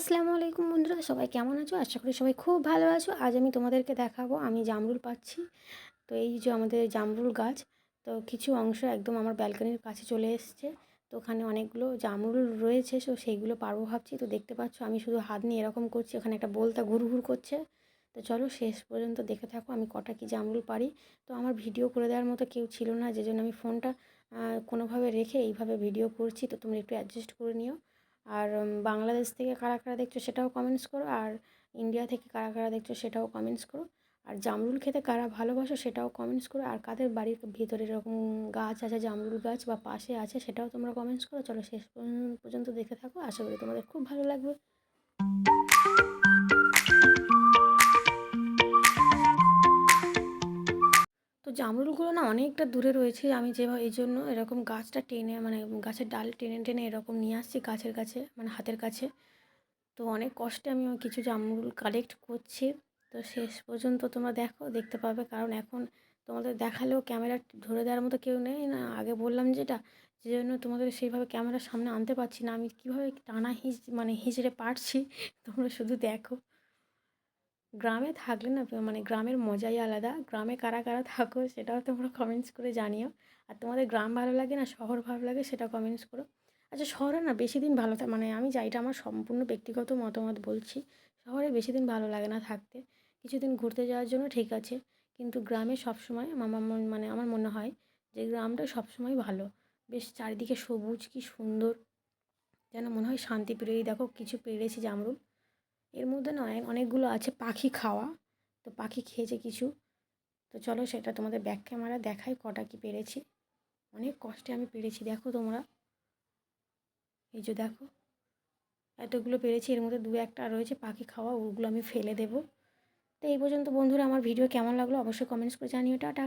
আসসালামু আলাইকুম বন্ধুরা, সবাই কেমন আছো? আশা করি সবাই খুব ভালো আছো। আজ আমি তোমাদেরকে দেখাবো, আমি জামরুল পাচ্ছি। তো এই যে আমাদের জামরুল গাছ, তো কিছু অংশ একদম আমার ব্যালকনির কাছে চলে এসছে। তো ওখানে অনেকগুলো জামরুল রয়েছে সো সেইগুলো পারব ভাবছি। তো দেখতে পাচ্ছ, আমি শুধু হাত নিয়ে এরকম করছি, ওখানে একটা বলতা ঘুর ঘুর করছে। তো চলো শেষ পর্যন্ত দেখে থাকো, আমি কটা কি জামরুল পারি। তো আমার ভিডিও করে দেওয়ার মতো কেউ ছিল না যে জন্য আমি ফোনটা কোনোভাবে রেখে এইভাবে ভিডিও করছি। তো তোমরা একটু অ্যাডজাস্ট করে নিও। আর বাংলাদেশ থেকে কারা কারা দেখছ সেটাও কমেন্টস করো, আর ইন্ডিয়া থেকে কারা কারা দেখছ সেটাও কমেন্টস করো। আর জামরুল খেতে কারা ভালোবাসো সেটাও কমেন্টস করো, আর কাদের বাড়ির ভিতরে এরকম গাছ আছে, জামরুল গাছ বা পাশে আছে সেটাও তোমরা কমেন্টস করো। চলো শেষ পর্যন্ত দেখে থাকো, আশা করি তোমাদের খুব ভালো লাগবে। জামরুলগুলো না অনেকটা দূরে রয়েছে। আমি যেভাবে, এই জন্য এরকম গাছটা টেনে মানে গাছের ডাল টেনে টেনে এরকম নিয়ে আসছি গাছের কাছে মানে হাতের কাছে। তো অনেক কষ্টে আমি কিছু জামরুল কালেক্ট করছি। তো শেষ পর্যন্ত তোমরা দেখো, দেখতে পাবে। কারণ এখন তোমাদের দেখালেও ক্যামেরা ধরে দেওয়ার মতো কেউ নেই না। আগে বললাম যেটা, যে জন্য তোমাদের সেইভাবে ক্যামেরার সামনে আনতে পারছি না। আমি কীভাবে টানা হিঁচ মানে হিঁচড়ে পারছি? তোমরা শুধু দেখো। গ্রামে থাকলে না মানে গ্রামের মজাই আলাদা। গ্রামে কারা কারা থাকো সেটাও তোমরা কমেন্টস করে জানিও। আর তোমাদের গ্রাম ভালো লাগে না, শহর ভালো লাগে সেটা কমেন্টস করো। আচ্ছা শহরে না বেশি দিন ভালো থাকে মানে আমি যা, এটা আমার সম্পূর্ণ ব্যক্তিগত মতামত বলছি। শহরে বেশি দিন ভালো লাগে না থাকতে। কিছুদিন ঘুরতে যাওয়ার জন্য ঠিক আছে। কিন্তু গ্রামে সবসময় আমার মানে আমার মনে হয় যে গ্রামটা সবসময় ভালো। বেশ চারিদিকে সবুজ কি সুন্দর। যেন মনে হয় শান্তি পেরেই দেখো কিছু পেরেছি জামরুল। এর মধ্যে নয় অনেকগুলো আছে পাখি খাওয়া। তো পাখি খেয়েছে কিছু। তো চলো সেটা তোমাদের ব্যাক ক্যামেরা দেখাই কটা কি পেরেছি। অনেক কষ্টে আমি পেরেছি, দেখো তোমরা। এই যে দেখো, এতগুলো পেরেছি, এর মধ্যে দু একটা রয়েছে পাখি খাওয়া, ওগুলো আমি ফেলে দেবো। তো এই পর্যন্ত বন্ধুরা, আমার ভিডিও কেমন লাগল অবশ্যই কমেন্টস করে জানিও, টাটা।